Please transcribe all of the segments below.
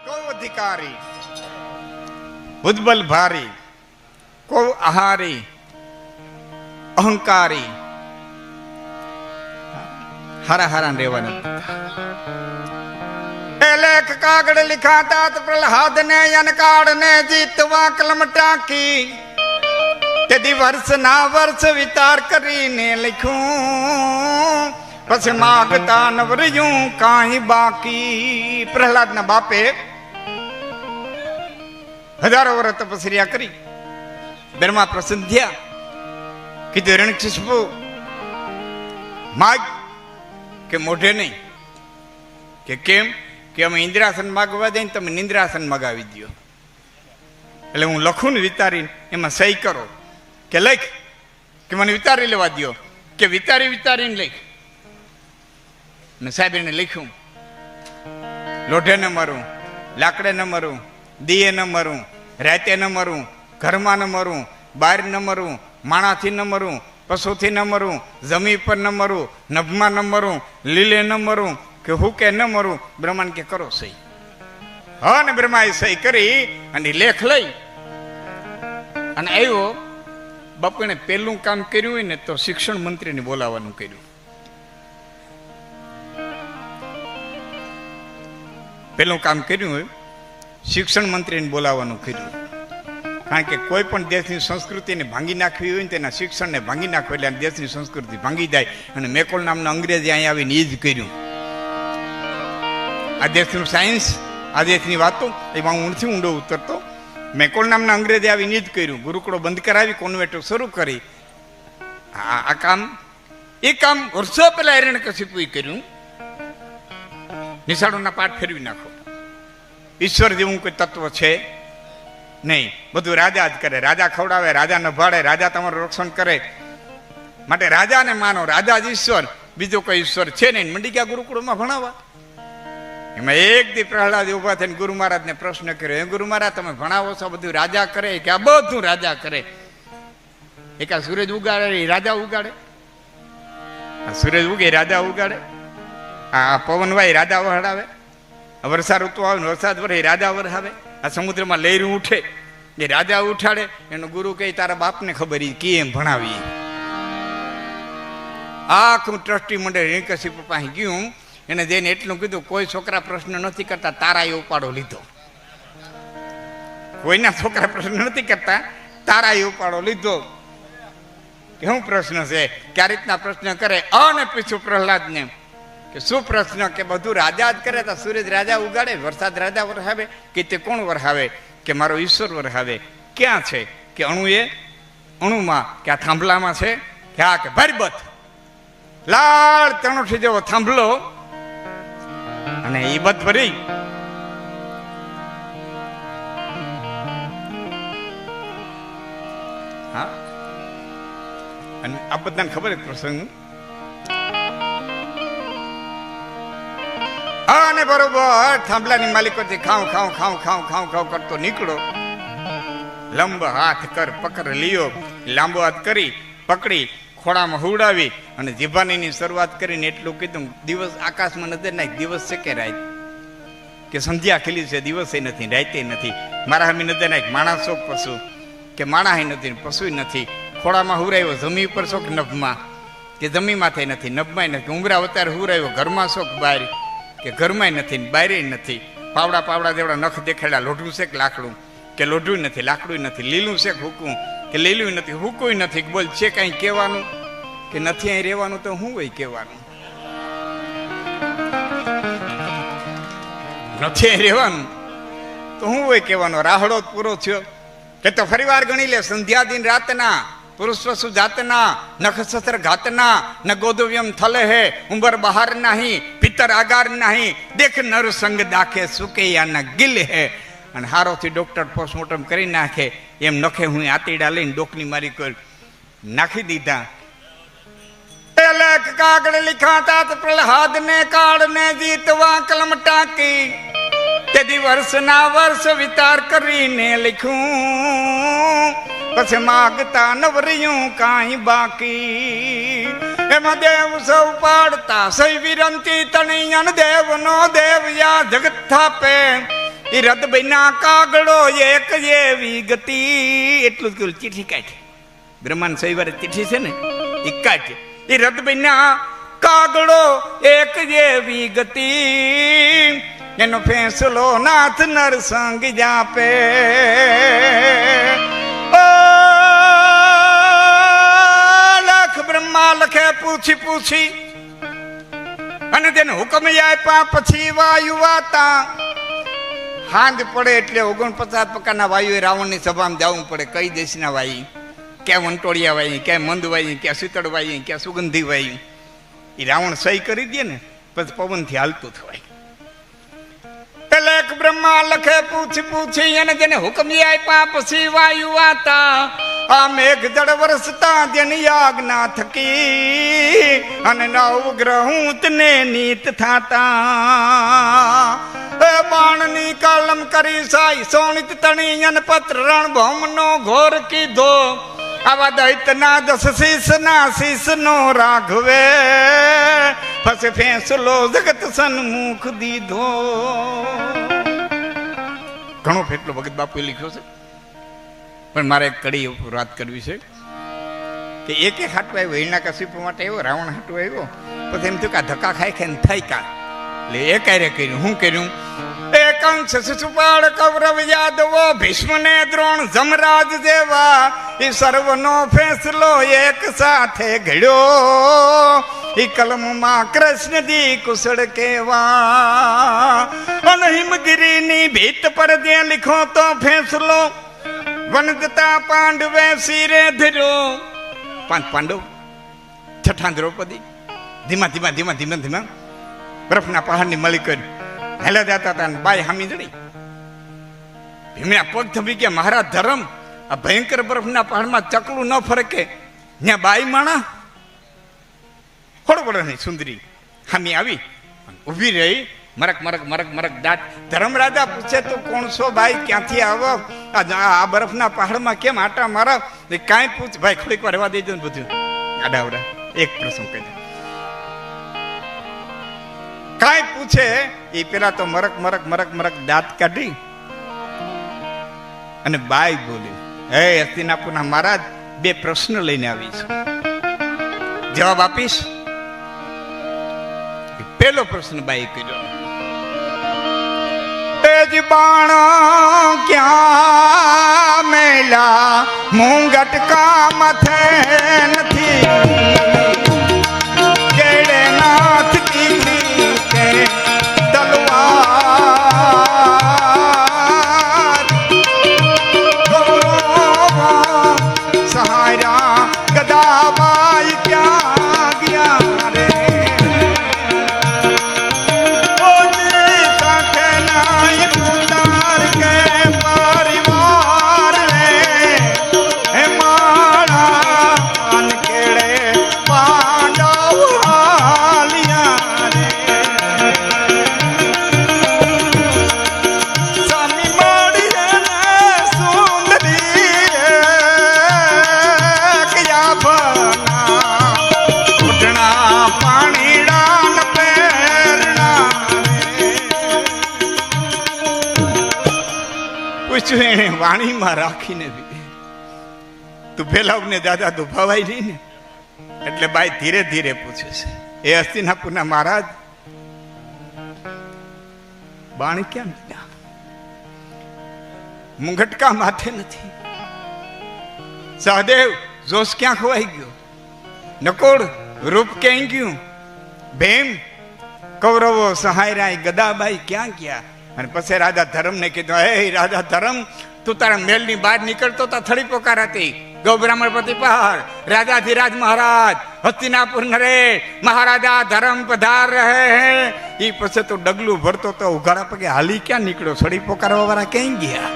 કૌ અધિકારી ભુજબલ ભારી કૌ આહારી અહંકારી હારા હારા રહેવાના એ લેખ કાગળ લિખાતા તો પ્રહલાદ ને અનકાળ ને જીતવા કલમ ટાંકી તેથી વર્ષ ના વર્ષ વિચાર કરીને લખ્યું પછી માગતા નવર્યું કાંઈ બાકી પ્રહલાદના બાપે હજારો વર્ષ તપસ્યા કરી. બ્રહ્મા પ્રસન્ન થયા કીધું રણક્ષિષ્પુ માગ કે મોઢે નહીં. કે કેમ? કે અમે ઇન્દ્રાસન માગવા દઈએ તમે નિંદ્રાસન મગાવી દો એટલે હું લખું ને વિતારીને, એમાં સહી કરો. કે લખ, કે મને વિતારી લેવા દો કે વિતારી, વિતારીને લખ. મેં સાહેબને લખ્યું. લોઢે ન મરું, લાકડે ન મરું. દીએ ન મરું રાતે ન મરું ઘરમાં ન મરું બહાર ન મરું માણાથી ન મરું પશુથી ન મરું જમી પર ન મરું નભમાં ન મરું લીલે ન મરું કે હુકે ન મરું બ્રહ્માંડ કે કરો સહી હા ને બ્રહ્માએ સહી કરી અને લેખ લઈ અને આવ્યો બાપુને પહેલું કામ કર્યું હોય ને તો શિક્ષણ મંત્રીને બોલાવવાનું કર્યું પહેલું કામ કર્યું હોય શિક્ષણ મંત્રીને બોલાવવાનું કર્યું. કારણ કે કોઈ પણ દેશની સંસ્કૃતિને ભાંગી નાખવી હોય ને તેના શિક્ષણને ભાંગી નાખવું એટલે દેશની સંસ્કૃતિ ભાંગી જાય. અને મેકોલ નામના અંગ્રેજી અહીંયા આવીને એ જ કર્યું. આ દેશનું સાયન્સ, આ દેશની વાતો, એમાં હું ઊંડથી ઊંડો ઉતરતો. મેકોલ નામના અંગ્રેજે આવીને જ કર્યું. ગુરુકુળો બંધ કરાવી કોન્વેન્ટો શરૂ કરી. આ કામ, એ કામ વર્ષો પહેલા એરણે કશીપુએ કર્યું. નિશાળોના પાઠ ફેરવી નાખો. ઈશ્વર જેવું કોઈ તત્વ છે? નહીં. બધું રાજા જ કરે. રાજા ખવડાવે રાજા નભાડે રાજા તમારું રક્ષણ કરે. માટે રાજાને માનો, રાજા જ ઈશ્વર. બીજો કોઈ ઈશ્વર છે નહીં. મંડી ગયા ગુરુકુળમાં ભણાવવા. એમાં એક દી પ્રહલાદ ઊભા થઈને ગુરુ મહારાજને પ્રશ્ન કર્યો. એ ગુરુ મહારાજ, તમે ભણાવો છો? બધું રાજા કરે કે આ બધું રાજા કરે? એક આ સૂરજ ઉગાડે રાજા ઉગાડે. આ સૂરજ ઉગે રાજા ઉગાડે. આ પવનભાઈ રાજા વહડાવે. વર્ષા ઋતુ આવે વરસાદ વરે એ રાજા વરસાવે આ સમુદ્રમાં લહેરું ઉઠે. એ રાજા ઉઠાડે. એનો ગુરુ કહે, તારા બાપને ખબર એ કે એમ ભણાવી? આખું ટ્રસ્ટી મંડળ રિંકસી પાસે ગયું. એને જઈને એટલું કીધું, કોઈ છોકરા પ્રશ્ન નથી કરતા તારાએ ઉપાડો લીધો. કોઈના છોકરા પ્રશ્ન નથી કરતા તારાએ ઉપાડો લીધો. શું પ્રશ્ન છે? કે રીતના પ્રશ્ન કરે? અને પીછું પ્રહલાદને કે શું પ્રશ્ન કે બધું રાજા જ કરે તો સૂરજ રાજા ઉગાડે, વરસાદ રાજા વરસાવે કે તે કોણ વરસાવે કે મારો ઈશ્વર વરસાવે ક્યાં છે? કે અણુ એ અણુમાં, કે આ થાંભલામાં છે? કે આ કે ભરબત લાળ તણોઠી જેવો થાંભલો. અને એ બધ ભરી. હા? અને આ બધાને ખબર પ્રસંગ. અને બરોબર, થાંભલાની માલિકોથી ખાઉં ખાઉં ખાઉં ખાઉં ખાઉં ખાઉં કરતો નીકળો. લંબ હાથ કર, પકડ, લિયો. લાંબો હાથ કરી, પકડી, ખોળામાં હુડાવી અને જીભાનીની શરૂઆત કરીને એટલું કીધું, દિવસ આકાશમાં નજર નાખ, દિવસ છે કે રાત? કે સંધ્યા ખીલી છે, દિવસે નથી, રાતે નથી. મારા હમી નજર નાખ, માણસ પશુ. કે માણસ નથી પશુ નથી. ખોળામાં હુરાયો જમી ઉપર શોખ નભમાં. કે જમી માથે નથી નભમાં નથી. ઉમરા અવતાર હુરાયો ઘરમાં શોખ બહાર કે ઘરમાં નથી ને બહારે નથી. પાવડા પાવડા જેવડા નખ દેખાડ્યા, લોઢું છે કે લાકડું. કે લોઢું નથી લાકડું નથી, લીલું છે કે હુકું કે લીલું નથી હુકું નથી બોલ છે કઈ કહેવાનું? કે નથી અહીં રહેવાનું તો હું હોય કહેવાનું? નથી અહીં રહેવાનું તો હું હોય કહેવાનું? રાહડો પૂરો થયો. કે તો ફરીવાર ગણી લે, સંધ્યા દિન રાતના. પુરુષ વસુ જાતના નખસત્ર ઘાતના, ન ગોદવ્યમ થલે હે, ઉંબર બહાર નહીં પિતર આગાર નહીં, દેખ નર સંગ દાખે સુકે યાના ગિલ હે. અને હારોથી ડોક્ટર પોસ્ટમોર્ટમ કરી નાખે, એમ નખે હું આતીડા લઈને ડોકની મારી કોઈ નાખી દીધા. કાગળ લિખાતા પ્રહલાદ ને કાળ ને જીતવા કલમ ટાંકી. તેથી વર્ષના વર્ષ વિચાર કરીને લખ્યું પછી માગતા નવરિયું કાંઈ બાકી? એમાં દેવ સૌ પાડતા સઈ વિરંતી તણિયન દેવ નો દેવ યા જગત થાપે રદ બન્યા કાગડો એક એવી ગતિ. એટલું જ કહ્યું ચીઠી કાઢી. બ્રહ્માંડ સવિવારે ચીઠી છે ને એ કાઢી. એ રદ બન્યા કાગડો એક જેવી ગતિ. એનો ફેંસલો નાથ નરસંગ જાપે. બ્રહ્મા લખે પૂછી પૂછી. અને તેને હુકમ આપ્યા પછી વાયુ વાતા. હાંજ પડે એટલે ઓગણપચાસ પ્રકારના વાયુ રાવણની સભામાં જવું પડે. કઈ દેશના વાયુ, ક્યાં વંટોળિયા વાયુ, ક્યાં મંદ વાયુ, ક્યાં શીતળ વાયુ, ક્યાં સુગંધી વાયુ. એ રાવણ સહી કરી દે ને, પછી પવનથી હાલતું થવાય. એટલે બ્રહ્મા લખે પૂછી પૂછી, અને તેને હુકમ આપ્યા પછી વાયુ વાતા. આ મેઘ જળ વરસતા જેની આજ્ઞા થકી અને નવ ગ્રહુત ને નીત થાતા. બાણની કલમ કરી સાઈ સોણિત તણી અન પત્ર રણ નો ઘોર કીધો. આવા દૈતના દસ શીસના શીસનો રાઘવે પછી ફેંસલો જગત સન્મુખ દીધો. ઘણો ફેટલો ભગત બાપુએ લખ્યો છે? પણ મારે એક કડી વાત કરવી છે કે એક એક હાટવા આવ્યો, હિરણા કશીપ માટે આવ્યો, રાવણ હાટવા આવ્યો. પછી એમ થયું કે ધક્કા ખાઈ ખાઈને થઈ કા એટલે એ કાર્ય કર્યું, હું કર્યું? એક અંશ શિશુપાળ કૌરવ યાદવો ભીષ્મ ને દ્રોણ જમરાજ જેવા, એ સર્વનો ફેસલો એક સાથે ઘડ્યો. એ કલમમાં કૃષ્ણ દી કુશળ કેવા. અને હિમગીરીની ભીત પર જે લીખો તો ફેસલો વનદતા પાંડવે શિરે ધર્યો પાંચ પાંડવ. છઠ્ઠા દ્રૌપદી. ધીમા ધીમા ધીમા ધીમા ધીમા બરફના પહાડની મળી કરી. હેલા જતા હતા બાય હામી જડી. ભીમના પગ થમી ગયા. મહારાજ ધરમ, આ ભયંકર બરફના પહાડમાં ચકલું ન ફરકે. ત્યાં બાઈ માણા. ખોડો નહીં, સુંદરી. હામી આવી. ઊભી રહી. મરક મરક મરક મરક, દાંત. ધર્મરાજા પૂછે, તો કોણ છો ભાઈ? ક્યાંથી આવો? આ બરફના પહાડમાં કેમ આટા મારો? કાંઈ પૂછ, ભાઈ, થોડીક વાર રહેવા દેજો ને બધું. આડાવડા, એક પ્રસંગ કહી. કાંઈ પૂછે એ પેલા તો મરક મરક મરક મરક દાંત કાઢી અને બાઈ બોલી, હે હસ્તિનાપુરના મહારાજ, બે પ્રશ્ન લઈને આવી છું. જવાબ આપીશ. પેલો પ્રશ્ન બાઈ કર્યો. તેજ બાણ ક્યાં વાણીમાં રાખીને તું ભેલાવને દાદા દુભાવાય નહીં ને. એટલે બાઈ ધીરે ધીરે પૂછે છે, એ હસ્તિનાપુરના મહારાજ, બાણ કેમ મુંગટકા માથે નથી. સહદેવ, જોશ ક્યાં ખોવાઈ ગયો? નકોડ રૂપ ક્યાં ગયું? ભેમ, કૌરવો, સહાયરાય, ગદાબાઈ ક્યાં ગયા? અને પછી રાજા ધર્મને કીધું, હે રાજા ધર્મ તું તારા મેલની બહાર નીકળતો તો થળી પોકાર હતી ગૌ બ્રાહ્મણ પતિ પહાડ રાજાધિરાજ મહારાજ, હસ્તિનાપુર નરે મહારાજા ધરમ પધાર રહે હે. એ પછી તો ડગલું ભરતો તો ઉઘાડા પગે હાલી ક્યાં નીકળ્યો? સડી પોકારવા વાળા ક્યાં ગયા?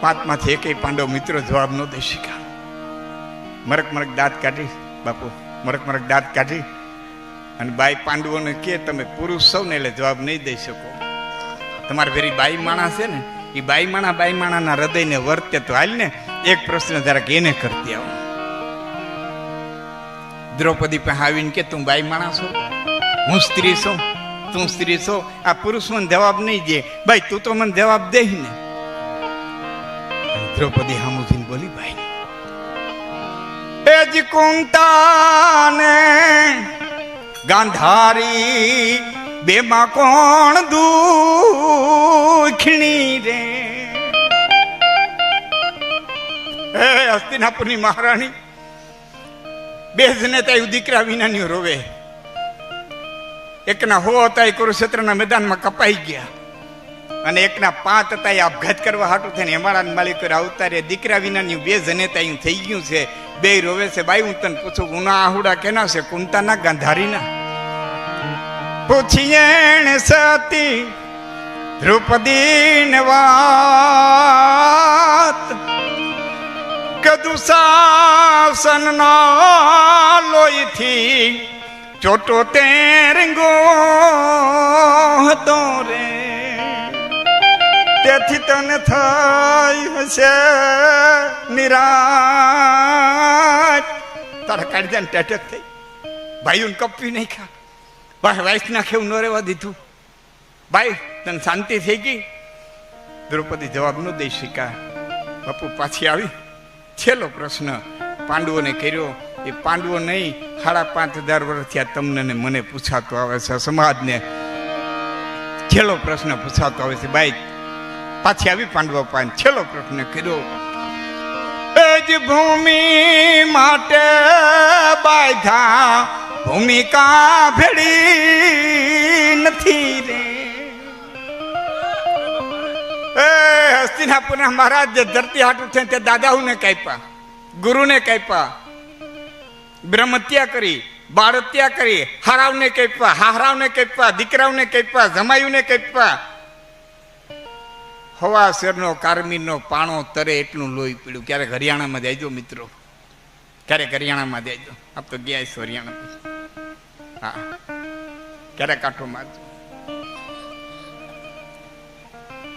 પાંચમાંથી એકેય પાંડવ મિત્રો જવાબ ન દઈ શક્યા. મરક મરક દાંત કાઢી, બાપુ, મરક મરક દાંત કાઢી. અને બાઈ પાંડવોને કે, તમે પુરુષ સૌને એટલે જવાબ નહીં દઈ શકો. તમારે ફેરી બાઈ માણસ છે ને એ બાઈમાણા બાઈમાણાના હૃદયને વર્તે તો હાલ ને એક પ્રશ્ન જરાક એને કરતી આવો? દ્રૌપદી પાસે આવીને કે, તું બાઈ માણસ છો? હું સ્ત્રી છું? તું સ્ત્રી છો? આ પુરુષ મને જવાબ નહીં દે. ભાઈ, તું તો મને જવાબ દે ને. દ્રૌપદી હામુજીને બોલી, ભાઈ, એ જ કુંતાને ગાંધારી બેમાં કોણ દુખણી રે? હે હસ્તિનાપુરની મહારાણી બે જને ત્યાં દીકરા વિનાની રોવે. એકના હો હતા કુરુક્ષેત્રના મેદાનમાં કપાઈ ગયા. અને એકના પાંચ હતા, એ આપઘાત કરવા હાટું થઈને હેમાળા માલિક અવતારે દીકરા વિનાની બે જને ત્યાં થઈ ગયું છે. બે રોવે છે, બાઈ, હું તને પૂછું, ઉના આહુડા કેના છે? કુંતાના ગાંધારીના? પૂછીએ સતી દ્રૌપદી વાત. કદું શાસન લોહીથી ચોટો તેરંગો હતો રે. તેથી તને થઈ હશે નિરાશ. તારા કાઢજાને ટેટક થઈ. ભાઈઓને કપી નહીં ખા. વાઈસ નાખે એવું ન રહેવા દીધું. ભાઈ, તને શાંતિ થઈ ગઈ? દ્રૌપદી જવાબ ન દઈ શકા બાપુ પાછી આવી. છેલ્લો પ્રશ્ન પાંડવોને કર્યો. એ પાંડવો નહીં, સાડા પાંચ હજાર વર્ષ થયા તમને ને મને પૂછાતો આવે છે, સમાજને. છેલ્લો પ્રશ્ન પૂછાતો આવે છે ભાઈ પાછી આવી પાંડવો પાંચ છેલ્લો પ્રશ્ન કર્યો. જ ભૂમિ માટે બાધા ભૂમિકા ભેડી નથી રે. એ હસ્તિનાપુરના મહારાજ જે ધરતી હાટું છે તે દાદાઓને કાપ્યા, ગુરુને કાપ્યા બ્રહ્મ હત્યા કરી બાળ હત્યા કરી હારાવને કાપ્યા હાહરાવને કાપ્યા, દીકરાઓને કાપ્યા જમાયુને કાપ્યા. હવા શેરનો, કારમીનો પાણો તરે એટલું લોહી પીડ્યું ક્યારેક હરિયાણામાં જાયજો મિત્રો. ક્યારેક હરિયાણામાં જઈજો આપ તો ગયા છો હરિયાણા હા. ક્યારેક કાંઠો મારજો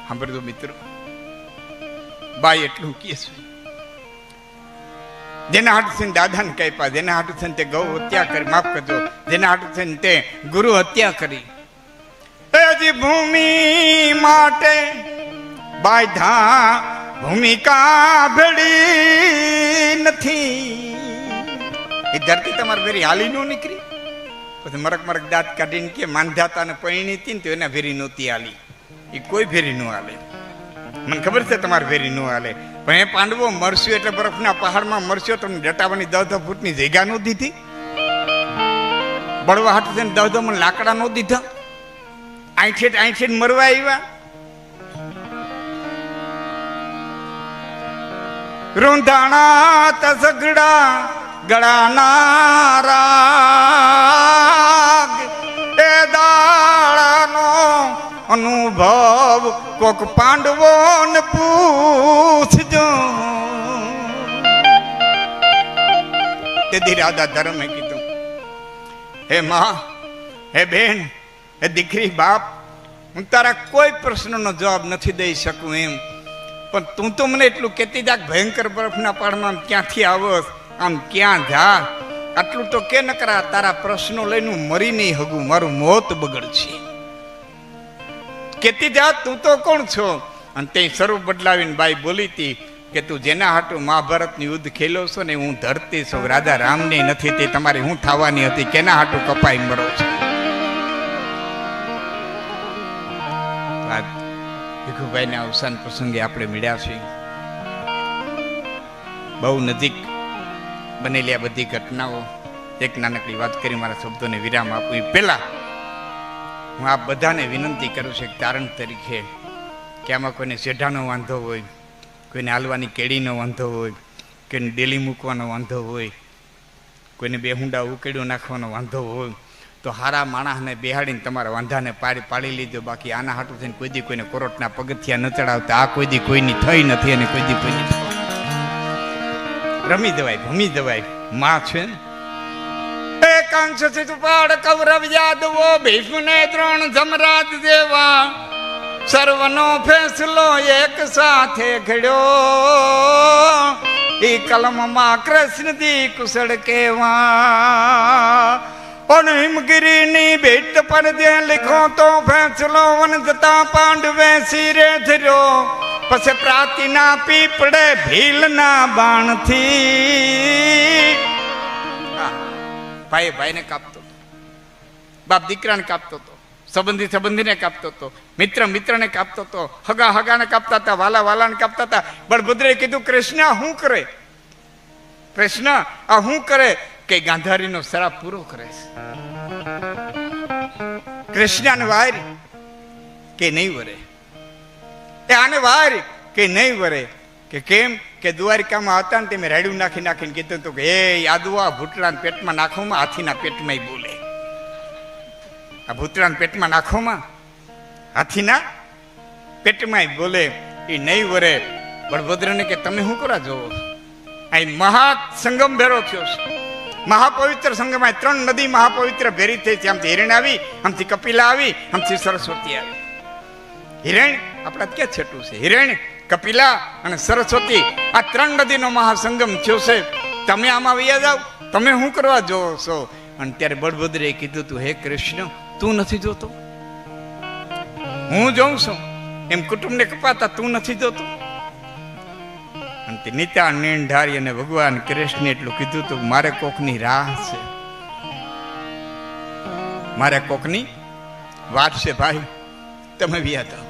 સાંભળજો મિત્રો. બાઈ એટલું કહે છે. જેના હાટુ થઈને દાદાને કાપ્યા, જેના હાટુ થઈને તે ગૌ હત્યા કરી, માફ કરજો. જેના હાટુ થઈને તે ગુરુ હત્યા કરી. એજી ભૂમિ માટે બાધા ભૂમિકા ભેડી નથી. એ ધરતી તમારે ફેરી હાલી નો નીકળી. પછી મરક મરક દાંત કાઢીને કે માંધાતા ને પૈણી હતી ને તો એના ભેરી નહોતી હાલી એ કોઈ ફેરી ન હાલે મને ખબર છે તમારે ફેરી ન હાલે પણ એ પાંડવો મરસ્યો એટલે બરફના પહાડમાં મરસ્યો તમને ડટાવાની દસ દસ ફૂટની જગ્યા નો દીધી? બળવા હાથ થઈને દસ દસ મને લાકડા નો દીધા? આઠેટ આઠેટ મરવા આવ્યા રૂંધાણા તસગડા ગળાના રાગ. એ દાળાનો અનુભવ કોક પાંડવો ને પૂછજો. તેથી રાધા ધર્મે કીધું, હે માં, હે બેન, હે દીકરી, બાપ, હું તારા કોઈ પ્રશ્નનો જવાબ નથી દઈ શકું એમ. પણ તું તો મને એટલું કહેતી જાક ભયંકર બરફના પાડમાં ક્યાંથી આવસ? આમ ક્યાં જા આટલું તો કે ન કરા તારા પ્રશ્નો લઈને મરી નહીં હગું, મારું મોત બગડશે. કેતી જા તું તો કોણ છો? અને તે સ્વરૂપ બદલાવીને બાઈ બોલી હતી કે તું જેના હાટું મહાભારતનું યુદ્ધ ખેલો છો ને હું ધરતી છું રાજા રામની નથી તે તમારી હું થવાની હતી, કેના હાટું કપાઈ મરો છો? ભીખુભાઈના અવસાન પ્રસંગે આપણે મળ્યા છીએ. બહુ નજીક બનેલી આ બધી ઘટનાઓ. એક નાનકડી વાત કરી, મારા શબ્દોને વિરામ આપું. પહેલાં હું આ બધાને વિનંતી કરું છું તારણ તરીકે, કે આમાં કોઈને શેઢાનો વાંધો હોય, કોઈને હાલવાની કેળીનો વાંધો હોય, કોઈને ડેલી મૂકવાનો વાંધો હોય, કોઈને બે હુંડા ઉકેડ્યો નાખવાનો વાંધો હોય, તો હારા માણસને બેહાડીને તમારા વાંધાને પાડી પાડી લીધો. બાકી આના હાટું થઈને કોઈ દી કોઈને કોરોટના પગથિયા ન ચડાવતા. આ કોઈ દી કોઈની થઈ નથી અને કોઈ દી કોઈની. રમી દેવાય, ભમી દેવાય. માં છે ને? એકાંશ સિદ્ધપાડ કૌરવ યાદવો, ભીષ્મને ત્રણ જમરાજ દેવા. સર્વનો ફેસલો એક સાથે ઘડ્યો. ઈ કલમમાં કૃષ્ણ દી કુશળ કેવા. અને હિમગીરીની ભેટ પર જે લીખો તો ફેંસલો વન જતા પાંડવે શિરે ધર્યો. પછી પ્રાતિના પીપળે ભીલના બાણથી. ભાઈ ભાઈને કાપતો બાપ દીકરાને કાપતો હતો. સંબંધી સંબંધીને કાપતો હતો. મિત્ર મિત્રને કાપતો હતો. હગા હગાને કાપતા હતા, વાલા વાલાને કાપતા હતા. બળભદ્રે કીધું, કૃષ્ણ શું કરે? કૃષ્ણ, આ શું કરે? કે ગાંધારીનો શરાપ પૂરો કરે છે. કૃષ્ણને વાયર કે નહીં વરે? એ આને વાર કે નહીં વરે. કે કેમ? કે દ્વારિકામાં હતા ને તમે રાડ્યું નાખી નાખીને કીધું હતું કે એ યાદુઆ ભૂતળાન પેટમાં નાખોમાં હાથીના પેટમાં બોલે. આ ભૂતળાન પેટમાં નાખોમાં હાથીના પેટમાં બોલે. એ નહીં વરે. બળભદ્રને કે, તમે શું કરા જોવો અહીં મહા સંગમ ભેરો થયો છે. મહાપવિત્ર સંગમ, આ ત્રણ નદી મહાપવિત્ર ભેરી થઈ છે. આમથી હિરણ આવી, આમથી કપિલા આવી, આમથી સરસ્વતી આવી. હિરણ, આપણા ક્યાં છેટું છે. હિરણ, કપિલા અને સરસ્વતી, આ ત્રણ નદીનો મહાસંગમ થયો છે. તમે આમાં વૈયા જાઓ. તમે શું કરવા જોવો છો? અને ત્યારે બળભદ્રે કીધું તું, હે કૃષ્ણ, તું નથી જોતો? હું જોઉં છું. એમ કુટુંબને કપાતા તું નથી જોતો? અને નીતા, નીંઢારી અને ભગવાન કૃષ્ણ એટલું કીધું તું, મારે કોકની રાહ છે. મારે કોકની વાત છે, ભાઈ. તમે વ્યાત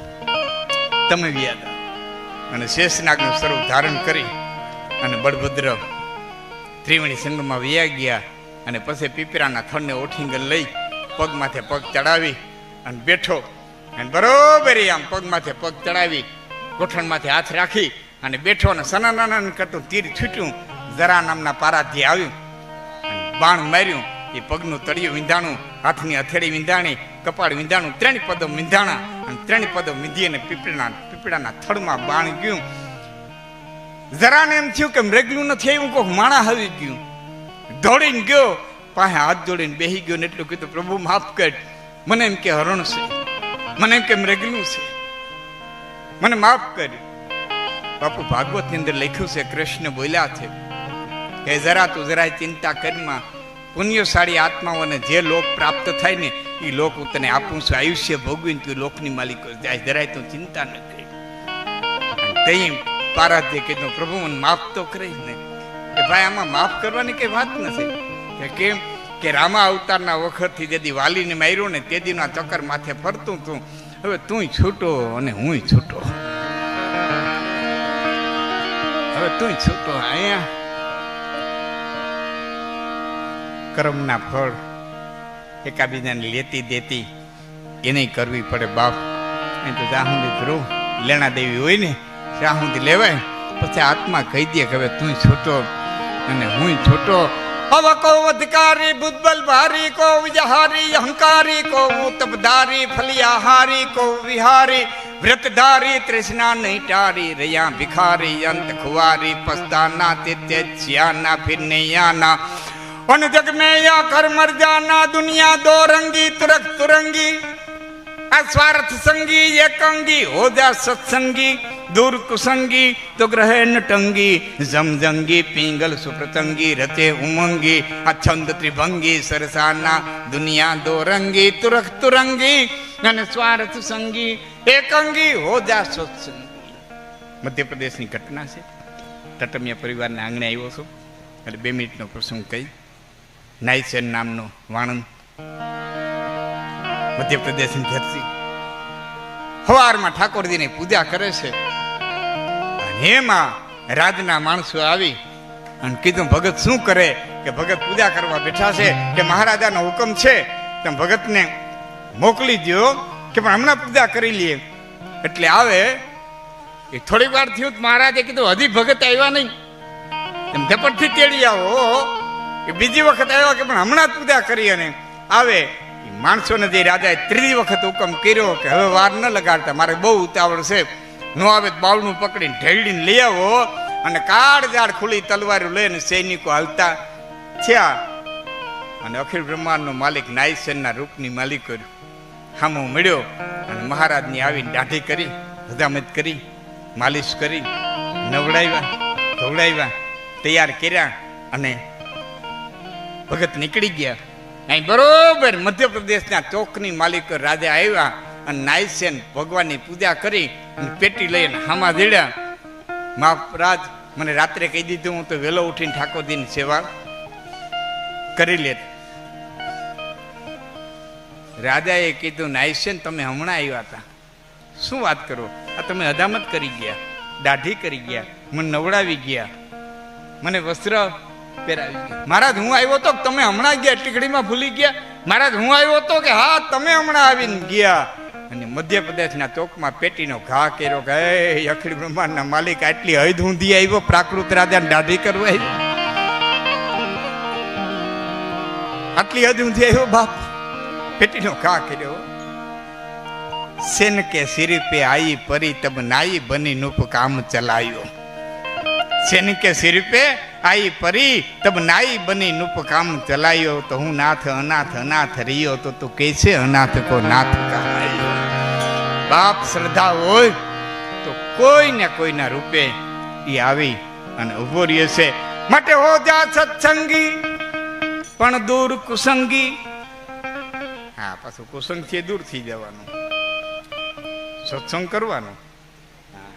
તમે વ્યાત અને શેષનાગનું સ્વરૂપ ધારણ કરી અને બળભદ્ર ત્રિવેણી સંગમમાં વ્યા ગયા અને પછી પીપરાના થડને ઓઠીંગલ લઈ પગ માથે પગ ચડાવી અને બેઠો અને બરોબર આમ પગ માથે પગ ચડાવી ગોઠણ હાથ રાખી અને બેઠો અને સનનનન કરતું તીર છૂટ્યું. જરા નામના પારાથી આવ્યું. બાણ માર્યું. એ પગનું તળિયું વિંધાણું, હાથની હથેળી વિંધાણી, કપાળ વિંધાણું, ત્રણ પદો વિંધાણા અને ત્રણ પદો વિંધી અને પીપળાના પીપળાના થડમાં બાણ ગયું. જરાને એમ થયું કે મૃગલું નથી આવ્યું, કોક માણા આવી ગયું. દોડીને ગયો, પાસે હાથ જોડીને બેહી ગયો ને એટલું કીધું, પ્રભુ, માફ કર. મને એમ કે હરણ છે. મને એમ કે મૃગલું છે. મને માફ કર. બાપુ ભાગવતની અંદર લખ્યું છે, કૃષ્ણ બોલ્યા છે કે, જરા તું જરાય ચિંતા કરીમાં પુણ્યશાળી આત્માઓને જે લોક પ્રાપ્ત થાય ને એ લોક તને આપું છું. આયુષ્ય ભોગવીને તું લોકની માલિકો જરાય તું ચિંતા ન કરી. તઈ પારાધ્ય કીધું, પ્રભુ, મને માફ તો કરીશ ને. કે ભાઈ, આમાં માફ કરવાની કઈ વાત નથી. કે કેમ? કે રામા અવતારના વખતથી જેદી વાલીને માર્યો ને તે દીના ચક્કર માથે ફરતું તું. હવે તું છૂટો અને હું છૂટો. હવે તું છૂટો. અહીંયા કર્મના ફળ એકાબીજાને લેતી દેતી, એને કરવી પડે બાપ. એ તો સુધી ધ્રુવ, લેણા દેવી હોય ને ત્યાં લેવાય. પછી આત્મા કહી દે કે હવે તું છૂટો અને હું છૂટો. અવકો અધિકારી બુદ્બલ ભારી કો વિજહારી, અહંકારી કો ઉતપધારી ફલિયાહારી કો વિહારી, વ્રતધારી, તૃષ્ણા નહીં ટારી રયા ભિખારી, અંત ખુવારી, પસ્તાના, તે જ્યાના ફિર નૈયાના અન જગ में या कर मर जाना दुनिया दो रंगी तुरक तुरंगी આ સ્વાર્થ સંગી એકાંગી હો જા સત્સંગી દૂર કુસંગી તો ગ્રહે નટંગી જમજંગી પિંગલ સુપ્રતંગી રતે ઉમંગી આ છંદ ત્રિભંગી સરસાના દુનિયા દો રંગી તુરક તુરંગી અને સ્વાર્થ સંગી એકાંગી હો જા સત્સંગી મધ્યપ્રદેશની ઘટના છે તટમિયા પરિવારના આંગણે આવ્યો છું એટલે બે મિનિટનો પ્રસંગ કહી નાઈસેન નામનો વાણંદ. મધ્યપ્રદેશની ધરતી. સવારમાં ઠાકોરજીની પૂજા કરે છે. અને એમાં રાજના માણસો આવી અને કીધું, ભગત શું કરે કે ભગત પૂજા કરવા બેઠા છે? કે મહારાજાનો હુકમ છે? તમે ભગતને મોકલી દો કે પણ હમણાં પૂજા કરી લઈએ. એટલે આવે. એ થોડીક વાર થયું મહારાજે કીધું, હજી ભગત આવ્યા નહીં. એમ ઝપટથી તેડી આવો. કે બીજી વખત આવ્યા કે પણ હમણાં જ પૂજા કરી અને આવે. માણસોને જે રાજાએ ત્રીજી વખત હુકમ કર્યો કે હવે વાર ન લગાડતા, મારે બહુ ઉતાવળ છે. ન આવે તો બાવળું પકડીને ઢેડીને લઈ આવો અને કાળ ઝાડ ખુલ્લી તલવારો લઈને સૈનિકો હાલતા થયા. અને અખિલ બ્રહ્માંડનો માલિક નાયસેનના રૂપની માલિક કર્યું હામો મળ્યો અને મહારાજની આવીને દાઢી કરી, હજામત કરી, માલિશ કરી, નવડાવ્યા, ધોવડાવ્યા, તૈયાર કર્યા અને ભગત નીકળી ગયા. અહીં બરોબર મધ્યપ્રદેશના ચોકની માલિક રાજા આવ્યા અને નાયસેન ભગવાનની પૂજા કરી અને પેટી લઈને હામાં દેડ્યા. મહારાજ, મને રાત્રે કહી દીધું, હું તો વહેલો ઉઠીને ઠાકોરજીની સેવા કરી લે રાજાએ કીધું, નાયસેન, તમે હમણાં આવ્યા હતા. શું વાત કરો? આ તમે અદામત કરી ગયા, દાઢી કરી ગયા, મને નવડાવી ગયા. મને વસ્ત્ર પહેરાવી મહારાજ, હું આવ્યો તો તમે હમણાં ગયા? ટીકડીમાં ભૂલી ગયા? મહારાજ, હું આવ્યો તો કે, હા, તમે હમણાં આવીને ગયા. અને મધ્યપ્રદેશના ચોકમાં પેટીનો ઘા કર્યો કે હે અખિલ બ્રહ્માંડના માલિક આટલી હૈદ ઊંધી આવ્યો, પ્રાકૃત રાજાને દાઢી કરવા આવ્યો. આટલી હદ ઊંધી આવ્યો બાપ. પેટીનો ઘા કર્યો. સેન કે સિર આઈ પરી તબ નાઈ બની નુપ કામ ચલાયો. સેન કે સિર આઈ પરી, તબ નાઈ બની નુપ કામ ચલાયો. તો હું નાથ અનાથ અનાથ રહ્યો તો તું कैसे અનાથ કો નાથ કહાયો? બાપ શ્રદ્ધા હોય તો કોઈ ને કોઈના રૂપે ઈ આવી અને ઊભો રહ્યો છે. માટે હો જા સત્સંગી, પણ દૂર કુસંગી. હા, પાછું કુસંગથી દૂર થઈ જવાનું. સત્સંગ કરવાનો. હા.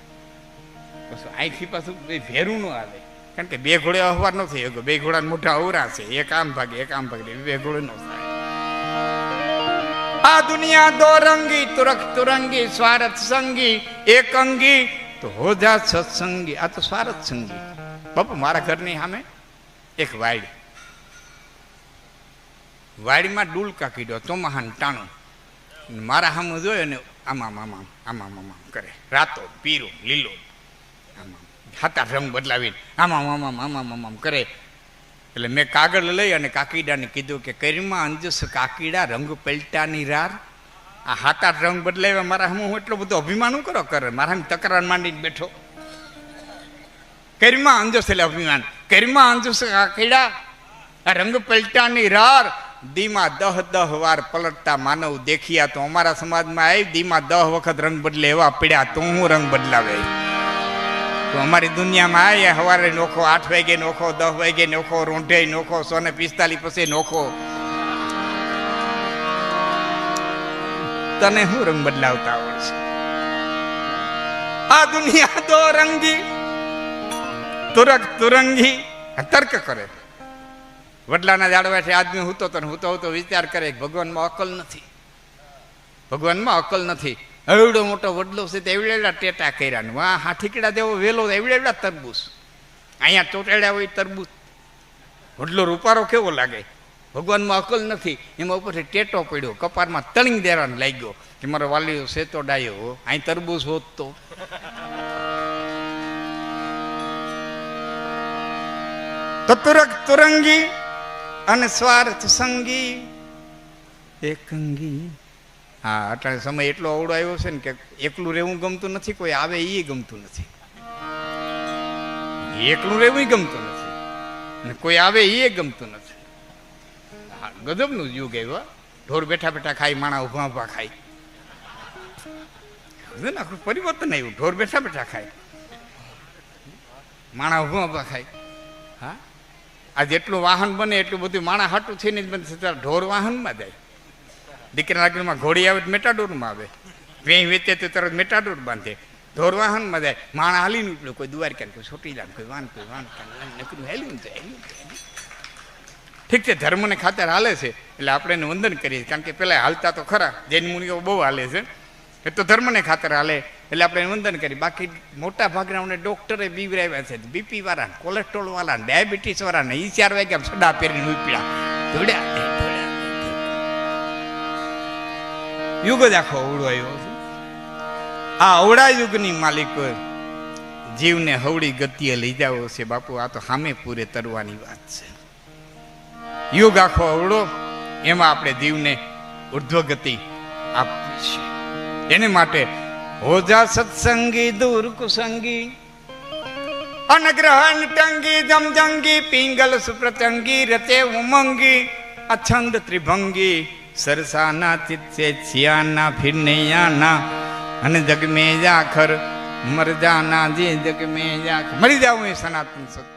પાછું અહીંથી પાછું ભેરું ન આવે. કારણ કે બે ઘોડે અહવાર નથી બે ઘોડા મોટા અવરા છે. એક આમ ભાગે, એક આમ ભાગે. બે ઘોડે ન થાય. આ દુનિયા દોરંગી તુરક તુરંગી, સ્વાર્થ સંગી, એક અંગી. તો હોજા સત્સંગી. આ તો સ્વાર્થ સંગી. બાપુ, મારા ઘરની સામે એક વાડ. વાડીમાં ડૂલકા કીધો ચોમાહાન ટાણું. મારા સામે જોયો ને આમામ આમામ આમામ આમામ કરે. રાતો પીરો, લીલો. આમામ હાતા રંગ બદલાવીને આમામ આમામ આમામ આમામ કરે. એટલે મેં કાગળ લઈ અને કાકીડાને કીધું કે, કરીમાં અંજસ કાકીડા રંગ પલટાની રાર. આ હાથ રંગ બદલાવ્યા, મારા હું એટલો બધો અભિમાન કરો કરે? મારા તકરાર માંડીને બેઠો. કરીમાં અંજસ એટલે અભિમાન. કરીમાં અંજસ કાકીડા, આ રંગ પલટાની રાર. દીમાં દહ દહ વાર પલટતા માનવ દેખ્યા તો અમારા સમાજમાં આવી દીમાં દહ વખત રંગ બદલે એવા પીડ્યા તો હું રંગ બદલાવે? તો અમારી દુનિયામાં આવીએ સવારે નોખો, આઠ વાગે નોખો, દસ વાગે નોખો, રૂંઢે નોખો સો ને પિસ્તાલીસ પછી નોખો. તને શું રંગ બદલાવતા આવડશે આ દુનિયા તો રંગી, તુરક તુરંગી તર્ક કરે. વડલાના જાડવાથી આદમી હૂતો તો હૂતો હૂતો વિચાર કરે ભગવાનમાં અકલ નથી. ભગવાનમાં અકલ નથી. એવડો મોટો વડલો છે તે એવડે એવડા ટેટા કર્યા હા ઠીકડા દેવો વેલો એવડે એવડા તરબૂચ. અહીંયા ચોટેડ્યા હોય તરબૂચ. વડલો રૂપારો કેવો લાગે? ભગવાનમાં અકલ નથી. એમાં ઉપરથી ટેટો પડ્યો, કપારમાં તળીંગ દેરાને લાગ્યો કે મારો વાલીઓ સેતો ડાયો અહીં તરબૂચ હોત તો. તતુરક તુરંગી અને સ્વાર્થ સંગી. એકંગી હા અટાણે સમય એટલો અવળો આવ્યો છે ને કે એકલું રહેવું ગમતું નથી, કોઈ આવે એ ગમતું નથી. એકલું રહેવું ગમતું નથી. અને કોઈ આવે એ ગમતું નથી. હા, ગજબનું યુગ આવ્યો ઢોર બેઠા બેઠા ખાય માણા ઊભા ઊભા ખાય આખું પરિવર્તન આવ્યું. ઢોર બેઠા બેઠા ખાય માણા ઊભા ઊભા ખાય હા? આ જેટલું વાહન બને, એટલું બધું માણા હાટું થઈને જ બનશે ઢોર વાહનમાં જાય. દીકરા લગ્નમાં ઘોડી આવે મેટાડોરમાં આવે. વેઈ વેચે તો તરત મેટાડોર બાંધે. ઢોર વાહનમાં જાય. માણા હાલી નીકળ્યું કોઈ દ્વારકા કોઈ છોટી લાગે કોઈ વાન કોઈ વાન. નકરું હેલું તો ઠીક છે, ધર્મને ખાતર હાલે છે. એટલે આપણે એને વંદન કરીએ કારણ કે પેલા હાલતા તો ખરા. જૈન મુનિઓ બહુ હાલે છે. એ તો ધર્મને ખાતર હાલે. એટલે આપણે વંદન કરીએ. બાકી મોટા ભાગના ડોક્ટરે બીવરાવ્યા છે. બીપી વાળા કોલેસ્ટ્રોલ વાળા ડાયાબિટીસ વાળા ને ઈ ચાર વાગ્યા સડા પહેરીને ઉપડ્યા. દોડ્યા યુગ જ આખો અવળો છે. આ અવળા યુગની માલિકો જીવને હવડી ગતિએ લઈ જાવો છે બાપુ. આ તો સામે પૂરે તરવાની વાત છે. યુગ આખો અવળો, એમાં આપણે જીવને ઉર્ધ્વ ગતિ આપવી છે. એને માટે હોજા સત્સંગી, દૂર કુસંગી, અનગ્રહણ ટંગી, જમજંગી, પિંગલ સુપ્રતંગી, રતે ઉમંગી, અછંદ ત્રિભંગી સરસાના ચિત્તે છિયાના ફિરનૈયાના, અને જગમે જાખર મર જાના જે જગમે જાખર મરી જાવ એ સનાતન સત્ય.